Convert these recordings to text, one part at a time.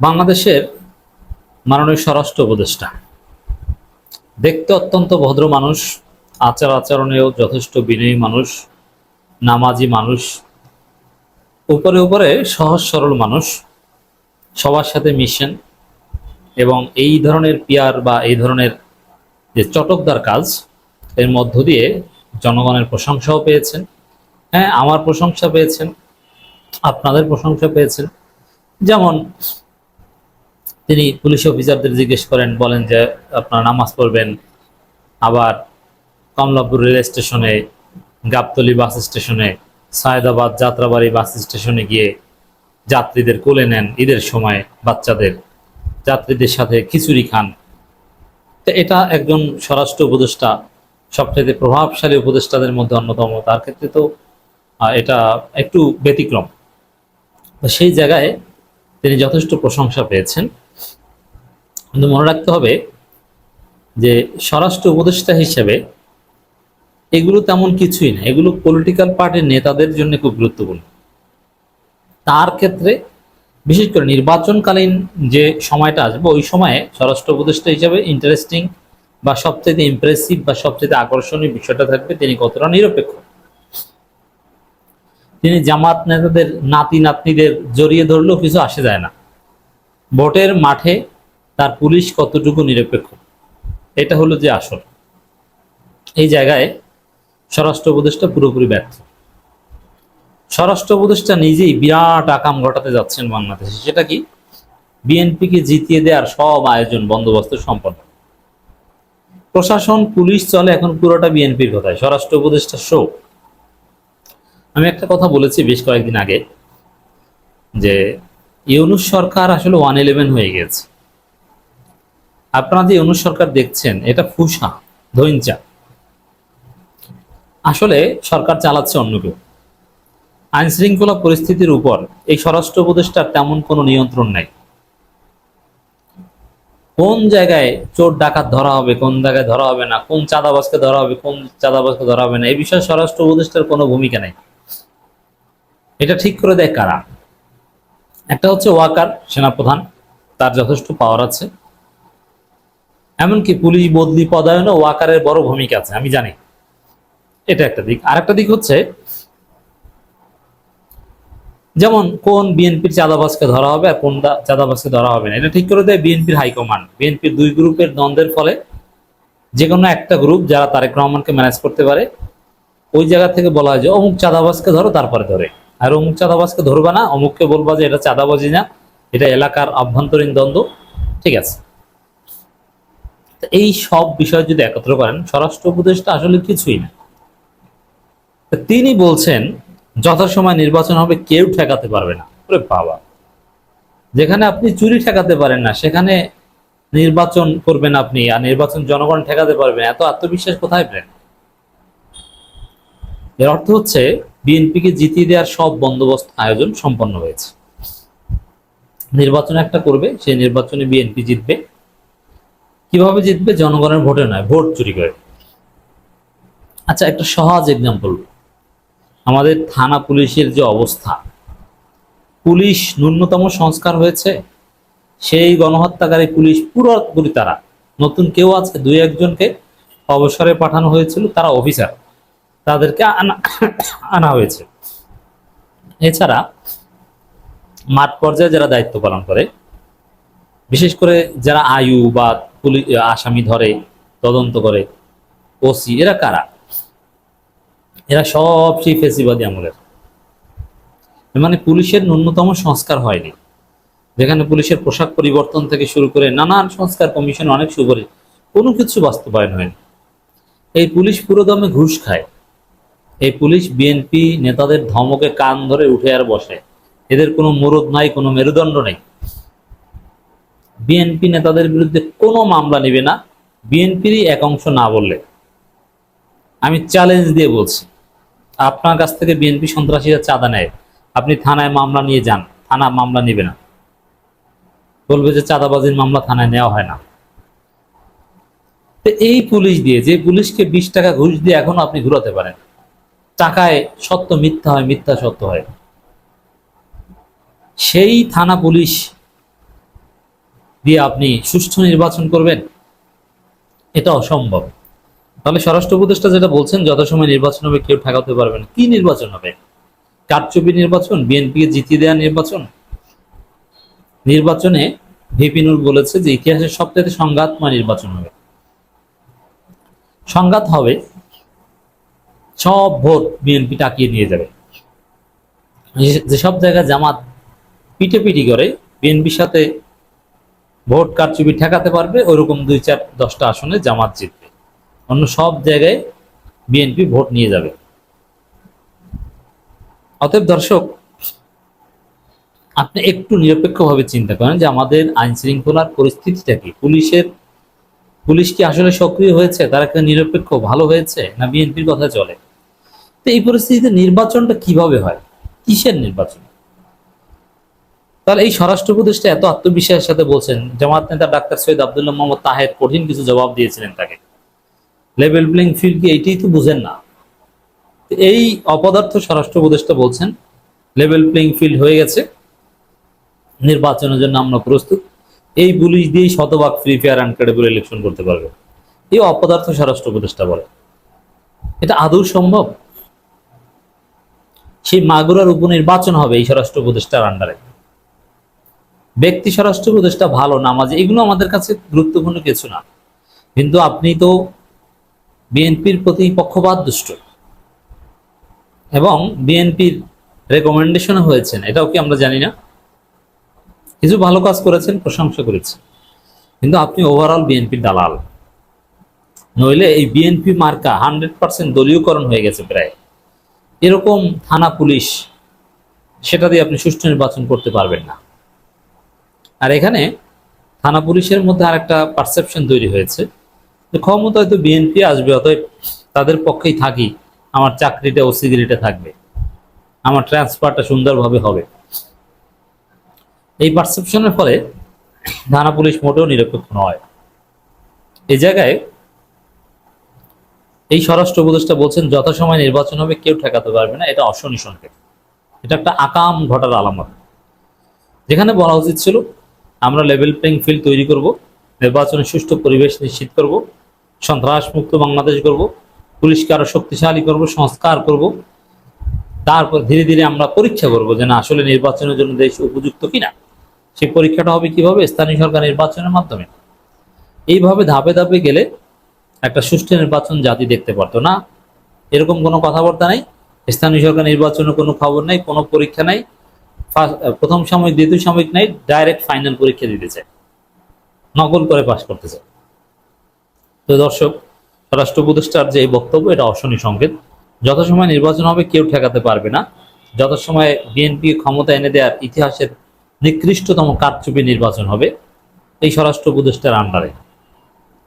বাংলাদেশের মাননীয় স্বরাষ্ট্র উপদেষ্টা। দেখতে অত্যন্ত ভদ্র মানুষ, আচার আচরণেও যথেষ্ট বিনয়ী মানুষ, নামাজি মানুষ, উপরে উপরে সহজ সরল মানুষ, সবার সাথে মিশেন এবং এই ধরনের পিয়ার বা এই ধরনের যে চটকদার কাজ, এর মধ্য দিয়ে জনগণের প্রশংসাও পেয়েছেন। হ্যাঁ আমার প্রশংসা পেয়েছেন, আপনাদের প্রশংসা পেয়েছেন। যেমন তিনি পুলিশ অফিসারদের জিজ্ঞেস করেন, বলেন যে আপনারা নামাজ পড়বেন, আবার কমলাপুর রেল স্টেশনে, গাবতলি বাস স্টেশনে, সায়দাবাদ যাত্রাবাড়ি বাস স্টেশনে গিয়ে যাত্রীদের কোলে নেন ঈদের সময় বাচ্চাদের। যাত্রীদের সাথে খিচুড়ি খান। তো এটা একজন স্বরাষ্ট্র উপদেষ্টা সবচেয়ে প্রভাবশালী উপদেষ্টাদের মধ্যে অন্যতম, তার ক্ষেত্রে তো এটা একটু ব্যতিক্রম। সেই জায়গায় তিনি যথেষ্ট প্রশংসা পেয়েছেন। কিন্তু মনে রাখতে হবে যে স্বরাষ্ট্র উপদেষ্টা হিসেবে এগুলো তেমন কিছুই না। এগুলো পলিটিক্যাল পার্টির নেতাদের জন্য খুব গুরুত্বপূর্ণ। তার ক্ষেত্রে বিশেষ করে নির্বাচনকালীন যে সময়টা আসবে ওই সময়ে স্বরাষ্ট্র উপদেষ্টা হিসেবে ইন্টারেস্টিং বা সবচেয়ে ইমপ্রেসিভ বা সবচেয়ে আকর্ষণীয় বিষয়টা থাকবে তিনি কতটা নিরপেক্ষ। তিনি জামাত নেতাদের নাতি নাতনিদের জড়িয়ে ধরলেও কিছু আসে যায় না। ভোটের মাঠে তার পুলিশ কতটুকু নিরপেক্ষ? এটা হলো যে আসল। এই জায়গায় স্বরাষ্ট্র উপদেষ্টা পুরোপুরি ব্যর্থ। স্বরাষ্ট্র উপদেষ্টা নিজেই বিরাট আকাম ঘটাতে যাচ্ছেন বাংলাদেশে। সেটা কি? বিএনপিকে জিতিয়ে দেওয়ার সব আয়োজন, বন্দোবস্ত সম্পন্ন। প্রশাসন, পুলিশ চলে এখন পুরোটা বিএনপির কথায়। স্বরাষ্ট্র উপদেষ্টা শো আমি একটা কথা বলেছি বেশ কয়েকদিন আগে যে ইউনুস সরকার আসলে ওয়ান ইলেভেন হয়ে গেছে আপনারা যে ইউনুস সরকার দেখছেন, এটা ফুসা ধৈঞ্চা আসলে সরকার চালাচ্ছে অন্য কেউ। আইন শৃঙ্খলা পরিস্থিতির উপর এই স্বরাষ্ট্র উপদেষ্টার তেমন কোনো নিয়ন্ত্রণ নাই। কোন জায়গায় চোর ডাকাত ধরা হবে, কোন জায়গায় ধরা হবে না, কোন চাঁদাবাজকে ধরা হবে, কোন চাঁদাবাজকে ধরা হবে না, এই বিষয়ে স্বরাষ্ট্র উপদেষ্টার কোনো ভূমিকা নেই। এটা ঠিক করে দেয় কারা? একটা হচ্ছে ওয়াকার, সেনাপ্রধান, তার যথেষ্ট পাওয়ার আছে। এমনকি পুলিশ বদলি পদায়নে ওয়াকারের বড় ভূমিকা আছে, আমি জানি। এটা একটা দিক। আরেকটা দিক হচ্ছে, যেমন কোন বিএনপির চাঁদাবাজকে ধরা হবে আর কোন চাঁদাবাজকে ধরা হবে না। এটা ঠিক করে দেয় বিএনপির হাইকমান্ড বিএনপির দুই গ্রুপের দ্বন্দ্বের ফলে যে কোনো একটা গ্রুপ যারা তারেক রহমানকে ম্যানেজ করতে পারে, ওই জায়গা থেকে বলা হয় যে, অমুক চাঁদাবাজকে ধরো, তারপরে ধরে। আর অমুক চাঁদাবাজকে ধরবে না, অমুককে বলবা যে, এটা চাঁদাবাজি না, এটা এলাকার আভ্যন্তরীণ দ্বন্দ্ব। ঠিক আছে। এই সব বিষয় যদি একত্র করেন, স্বরাষ্ট্র উপদেশটা আসলে কিছুই না। তিনি বলছেন, যথাসময় নির্বাচন হবে, কেউ ঠেকাতে পারবে না। বাবা। যেখানে আপনি চুরি ঠেকাতে পারেন না, সেখানে নির্বাচন করবেন আপনি, আর নির্বাচন জনগণ ঠেকাতে পারবেন এত আত্মবিশ্বাস কোথায় পেলেন? এর অর্থ হচ্ছে, বিএনপিকে জিতিয়ে দেওয়ার সব বন্দোবস্ত আয়োজন সম্পন্ন হয়েছে। নির্বাচন একটা করবে, সেই নির্বাচনে বিএনপি জিতবে। কীভাবে জিতবে? জনগণের ভোটে নয়, ভোট চুরি করে। আচ্ছা একটা সহজ এক্সাম্পল আমাদের থানা পুলিশের যে অবস্থা, পুলিশ ন্যূনতম সংস্কার হয়েছে, সেই গণহত্যাকারী পুলিশ পুরোপুরি তারা। নতুন কেউ আছে, দুই একজনকে অবসরে পাঠানো হয়েছিল, তারা অফিসার। তাদেরকে আনা আনা হয়েছে। এছাড়া মাঠ পর্যায়ে যারা দায়িত্ব পালন করে, বিশেষ করে যারা আয়ু বা আসামি ধরে, তদন্ত করে। ওসি, এরা কারা? এরা সব সেই ফেসিবাদী আমলের। মানে পুলিশের ন্যূনতম সংস্কার হয়নি। যেখানে পুলিশের পোশাক পরিবর্তন থেকে শুরু করে নানান সংস্কার কমিশন অনেক সুপারিশ, কোনো কিছু বাস্তবায়ন হয়নি। এই পুলিশ পুরোদমে ঘুষ খায়। এই পুলিশ বিএনপি নেতাদের ধমকে কান ধরে উঠে আর বসে। এদের কোনো মুরদ নাই, কোনো মেরুদণ্ড নেই। বিএনপি নেতাদের বিরুদ্ধে কোনো মামলা নেবে না, বিএনপিরই এক অংশ না বললে। আমি চ্যালেঞ্জ দিয়ে বলছি, আপনার কাছ থেকে বিএনপি সন্ত্রাসীরা চাঁদা নেয়, আপনি থানায় মামলা নিয়ে যান, থানা মামলা নেবে না। বলবে যে চাঁদাবাজির মামলা থানায় নেওয়া হয় না। তো এই পুলিশ দিয়ে, যে পুলিশকে বিশ টাকা ঘুষ দিয়ে এখনও আপনি ঘুরাতে পারেন, টাকায় সত্য মিথ্যা হয়, মিথ্যা সত্য হয়। সেই থানা পুলিশ দিয়ে আপনি সুষ্ঠু নির্বাচন করবেন, এটা অসম্ভব। তাহলে স্বরাষ্ট্র উপদেষ্টা যেটা বলছেন, যথাসময় নির্বাচন হবে, কেউ ঠেকাতে পারবেন কি নির্বাচন হবে? কারচুপি নির্বাচন? বিএনপি জিতিয়ে দেওয়া নির্বাচন? নির্বাচনে ভিপি নূর বলেছে যে ইতিহাসের সবচেয়ে সংঘাতময় নির্বাচন হবে। সংঘাত হবে, সব ভোট বিএনপি টাকিয়ে নিয়ে যাবে। যেসব জায়গায় জামাত পিটে পিটি করে, বিএনপির সাথে ভোট কারচুপি ঠেকাতে পারবে, ওইরকম দুই চার দশটা আসনে জামাত জিতবে। অন্য সব জায়গায় বিএনপি ভোট নিয়ে যাবে। অতএব দর্শক, আপনি একটু নিরপেক্ষভাবে চিন্তা করেন যে আমাদের আইন শৃঙ্খলার পরিস্থিতিটা কি? পুলিশের, পুলিশ কি আসলে সক্রিয় হয়েছে? তারা কি নিরপেক্ষ, ভালো হয়েছে? না বিএনপির কথা চলে? তো এই পরিস্থিতিতে নির্বাচনটা কীভাবে হয়? কিসের নির্বাচন? তাহলে এই স্বরাষ্ট্র উপদেষ্টা এত আত্মবিশ্বাসের সাথে বলছেন, জামাত নেতা ডাক্তার সৈয়দ আব্দুল্লাহ মোহাম্মদ তাহের কঠিন কিছু জবাব দিয়েছিলেন তাকে। লেভেল প্লেইং ফিল্ড কি এইটাই তো বুঝেন না? এই অপদার্থ স্বরাষ্ট্র উপদেষ্টা বলছেন, লেভেল প্লেইং ফিল্ড হয়ে গেছে, নির্বাচনের জন্য আমরা প্রস্তুত। এই পুলিশ দিয়েই শতভাগ ফ্রি ফেয়ার আনক্রেডেবল ইলেকশন করতে পারবে। এই অপদার্থ স্বরাষ্ট্র উপদেষ্টা বলে। এটা আদৌ সম্ভব? সেই মাগুরার উপনির্বাচন হবে এই স্বরাষ্ট্র উপদেষ্টার আন্ডারে ব্যক্তি স্বরাষ্ট্র উপদেষ্টা ভালো নামাজ এগুলো আমাদের কাছে গুরুত্বপূর্ণ কিছু না। কিন্তু আপনি তো বিএনপির প্রতি পক্ষপাত দুষ্ট। এবং বিএনপির রেকমেন্ডেশন হয়েছেন, এটাও কি আমরা জানি না। কিছু ভালো কাজ করেছেন, প্রশংসা করেছেন কিন্তু আপনি ওভারঅল বিএনপির দালাল। নইলে এই বিএনপি মার্কা হান্ড্রেড পার্সেন্ট দলীয়করণ হয়ে গেছে প্রায়। এরকম থানা পুলিশ, সেটা দিয়ে আপনি সুষ্ঠু নির্বাচন করতে পারবেন না। আর এখানে থানা পুলিশের মধ্যে আরেকটা পারসেপশন তৈরি হয়েছে। ক্ষমতা হয়তো বিএনপি আসবে, অতএব তাদের পক্ষেই থাকি, আমার চাকরিটা ও সিগারেটে থাকবে, আমার ট্রান্সফারটা সুন্দরভাবে হবে। এই পারসেপশনের ফলে থানা পুলিশ মোটেও নিরপেক্ষ নয়। এই জায়গায় এই স্বরাষ্ট্র উপদেষ্টা বলছেন, যথাসময় নির্বাচন হবে, কেউ ঠেকাতে পারবে না, এটা অশনি সংকেত। এটা একটা আকাম ঘটার আলামত। যেখানে বলা উচিত ছিল আমরা লেভেল প্লেইং ফিল্ড তৈরি করব নির্বাচনের সুষ্ঠু পরিবেশ নিশ্চিত করব, সন্ত্রাসমুক্ত বাংলাদেশ করব পুলিশকে আরও শক্তিশালী করব, সংস্কার করব। তারপর ধীরে ধীরে আমরা পরীক্ষা করব যে না, আসলে নির্বাচনের জন্য দেশ উপযুক্ত কিনা। সেই পরীক্ষাটা হবে কীভাবে? স্থানীয় সরকার নির্বাচনের মাধ্যমে। এইভাবে ধাপে ধাপে গেলে একটা সুষ্ঠু নির্বাচন জাতি দেখতে পারতো না। এরকম কোনো কথাবার্তা নাই। স্থানীয় সরকার নির্বাচনের কোনো খবর নাই, কোনো পরীক্ষা নাই। প্রথম সাময়িক, দ্বিতীয় সাময়িক নাই ডাইরেক্ট ফাইনাল পরীক্ষা দিতে চায়। নকল করে পাশ করতে চায়। তো দর্শক, স্বরাষ্ট্র উপদেষ্টার যে বক্তব্য, এটা অশনি সংকেত। যথাসময় নির্বাচন হবে, কেউ ঠেকাতে পারবে না। যথাসময়ে বিএনপি ক্ষমতা এনে দেওয়ার ইতিহাসের নিকৃষ্টতম কারচুপি নির্বাচন হবে এই স্বরাষ্ট্র উপদেষ্টার আন্ডারে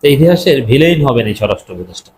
ইতিহাসের ভিলেইন হবেন এই স্বরাষ্ট্র উপদেষ্টা।